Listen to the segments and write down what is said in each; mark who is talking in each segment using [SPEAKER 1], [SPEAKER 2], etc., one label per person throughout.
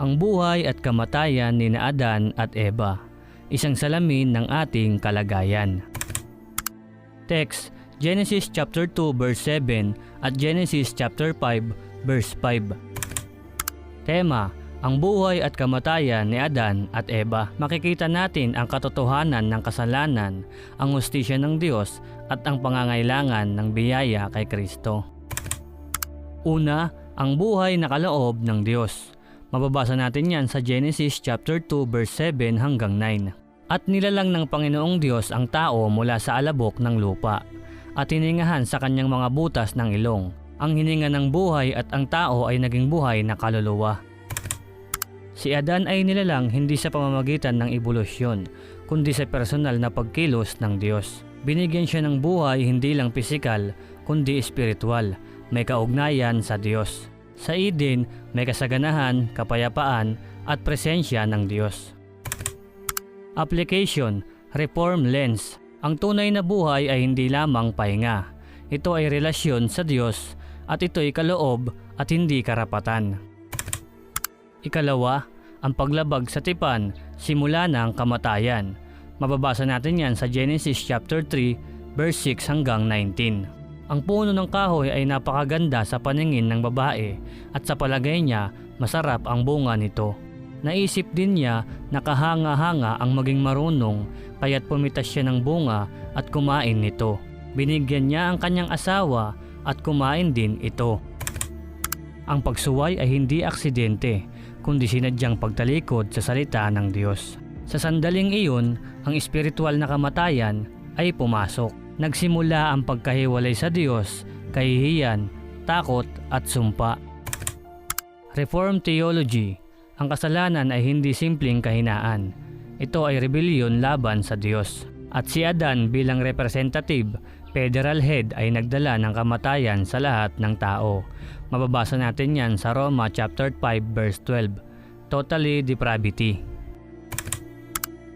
[SPEAKER 1] ang buhay at kamatayan ni Adan at Eva, isang salamin ng ating kalagayan. Text Genesis chapter 2 verse 7 at Genesis chapter 5 verse 5. Tema ang buhay at kamatayan ni Adan at Eva. Makikita natin ang katotohanan ng kasalanan, ang hustisya ng Diyos at ang pangangailangan ng biyaya kay Kristo. Una, ang buhay na kaloob ng Diyos. Mababasa natin yan sa Genesis chapter 2 verse 7 hanggang 9. At nilalang ng Panginoong Diyos ang tao mula sa alabok ng lupa at hiningahan sa kanyang mga butas ng ilong. Ang hininga ng buhay at ang tao ay naging buhay na kaluluwa. Si Adan ay nilalang hindi sa pamamagitan ng ebolusyon, kundi sa personal na pagkilos ng Diyos. Binigyan siya ng buhay hindi lang pisikal, kundi espiritual, may kaugnayan sa Diyos. Sa Eden, may kasaganahan, kapayapaan, at presensya ng Diyos. Application, Reform Lens. Ang tunay na buhay ay hindi lamang pahinga. Ito ay relasyon sa Diyos at ito'y kaloob at hindi karapatan. Ikalawa, ang paglabag sa tipan simula ng kamatayan. Mababasa natin yan sa Genesis chapter 3 verse 6 hanggang 19. Ang puno ng kahoy ay napakaganda sa paningin ng babae at sa palagay niya masarap ang bunga nito. Naisip din niya na kahanga-hanga ang maging marunong kaya't pumitas siya ng bunga at kumain nito. Binigyan niya ang kanyang asawa at kumain din ito. Ang pagsuway ay hindi aksidente, kundi sinadyang pagtalikod sa salita ng Diyos. Sa sandaling iyon, ang espiritual na kamatayan ay pumasok. Nagsimula ang pagkahiwalay sa Diyos, kahihiyan, takot at sumpa. Reform Theology Ang kasalanan ay hindi simpleng kahinaan. Ito ay rebellion laban sa Diyos. At si Adan bilang representative, federal head ay nagdala ng kamatayan sa lahat ng tao. Mababasa natin yan sa Roma chapter 5 verse 12. Totally depravity.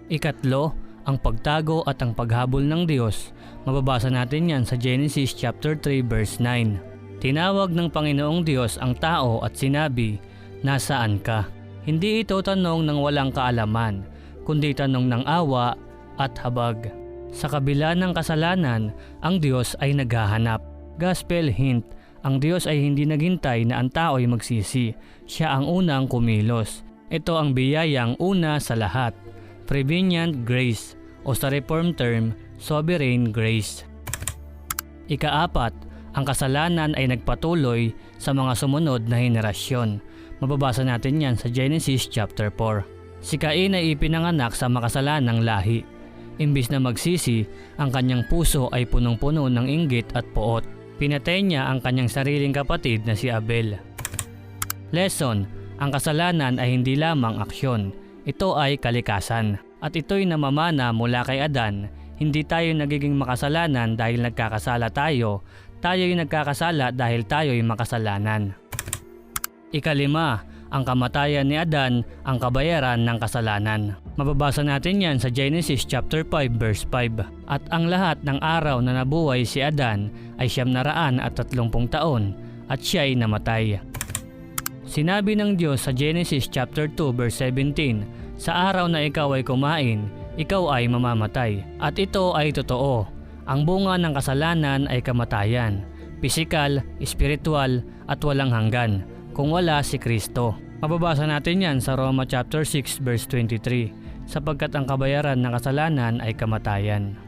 [SPEAKER 1] Ikatlo, ang pagtago at ang paghabol ng Diyos. Mababasa natin yan sa Genesis chapter 3 verse 9. Tinawag ng Panginoong Diyos ang tao at sinabi, Nasaan ka? Hindi ito tanong ng walang kaalaman, kundi tanong ng awa at habag. Sa kabila ng kasalanan, ang Diyos ay naghahanap. Gospel hint, ang Diyos ay hindi naghintay na ang tao ay magsisi. Siya ang unang kumilos. Ito ang biyayang una sa lahat. Prevenient grace o sa reform term, sovereign grace. Ikaapat, ang kasalanan ay nagpatuloy sa mga sumunod na henerasyon. Mababasa natin yan sa Genesis chapter 4. Si Cain ay ipinanganak sa makasalanang lahi. Imbis na magsisi, ang kanyang puso ay punong-puno ng inggit at poot. Pinatay niya ang kanyang sariling kapatid na si Abel. Lesson, ang kasalanan ay hindi lamang aksyon. Ito ay kalikasan. At ito'y namamana mula kay Adan. Hindi tayo nagiging makasalanan dahil nagkakasala tayo. Tayo'y nagkakasala dahil tayo'y makasalanan. Ikalima, ang kamatayan ni Adan ang kabayaran ng kasalanan. Mababasa natin yan sa Genesis chapter 5 verse 5. At ang lahat ng araw na nabuhay si Adan ay siyam na raan at tatlongpong taon at siya'y namatay. Sinabi ng Diyos sa Genesis chapter 2 verse 17, Sa araw na ikaw ay kumain, ikaw ay mamamatay. At ito ay totoo. Ang bunga ng kasalanan ay kamatayan, pisikal, espiritual at walang hanggan kung wala si Kristo. Mababasa natin yan sa Roma chapter 6 verse 23 sapagkat ang kabayaran ng kasalanan ay kamatayan.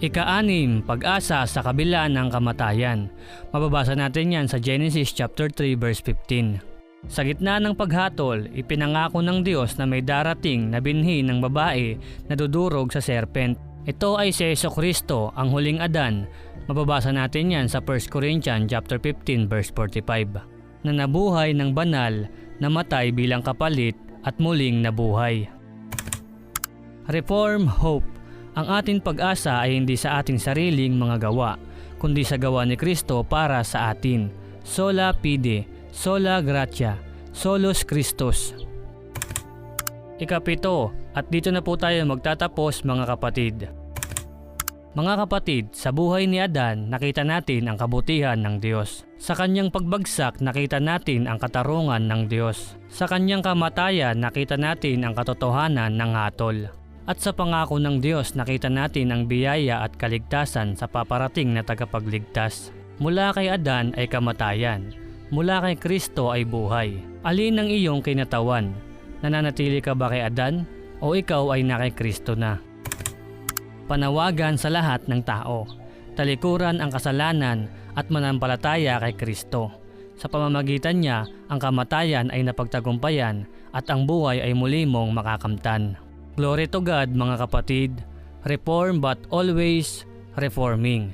[SPEAKER 1] Ika-anim, pag-asa sa kabila ng kamatayan. Mababasa natin yan sa Genesis chapter 3 verse 15. Sa gitna ng paghatol, ipinangako ng Diyos na may darating na binhi ng babae na dudurog sa serpent. Ito ay si Yeso Kristo, ang huling Adan. Mababasa natin yan sa 1 Corinthians chapter 15 verse 45. Na nabuhay ng banal, namatay bilang kapalit at muling nabuhay. Reform Hope Ang ating pag-asa ay hindi sa ating sariling mga gawa, kundi sa gawa ni Kristo para sa atin. Sola Fide, Sola Gratia, Solus Christus. Ikapito, at dito na po tayo magtatapos mga kapatid. Mga kapatid, sa buhay ni Adan, nakita natin ang kabutihan ng Diyos. Sa kanyang pagbagsak, nakita natin ang katarungan ng Diyos. Sa kanyang kamatayan, nakita natin ang katotohanan ng hatol. At sa pangako ng Diyos, nakita natin ang biyaya at kaligtasan sa paparating na tagapagligtas. Mula kay Adan ay kamatayan. Mula kay Kristo ay buhay. Alin ang iyong kinatawan? Nananatili ka ba kay Adan? O ikaw ay na kay Kristo na? Panawagan sa lahat ng tao. Talikuran ang kasalanan at manampalataya kay Kristo. Sa pamamagitan niya, ang kamatayan ay napagtagumpayan at ang buhay ay muli mong makakamtan. Glory to God mga kapatid. Reform but always reforming.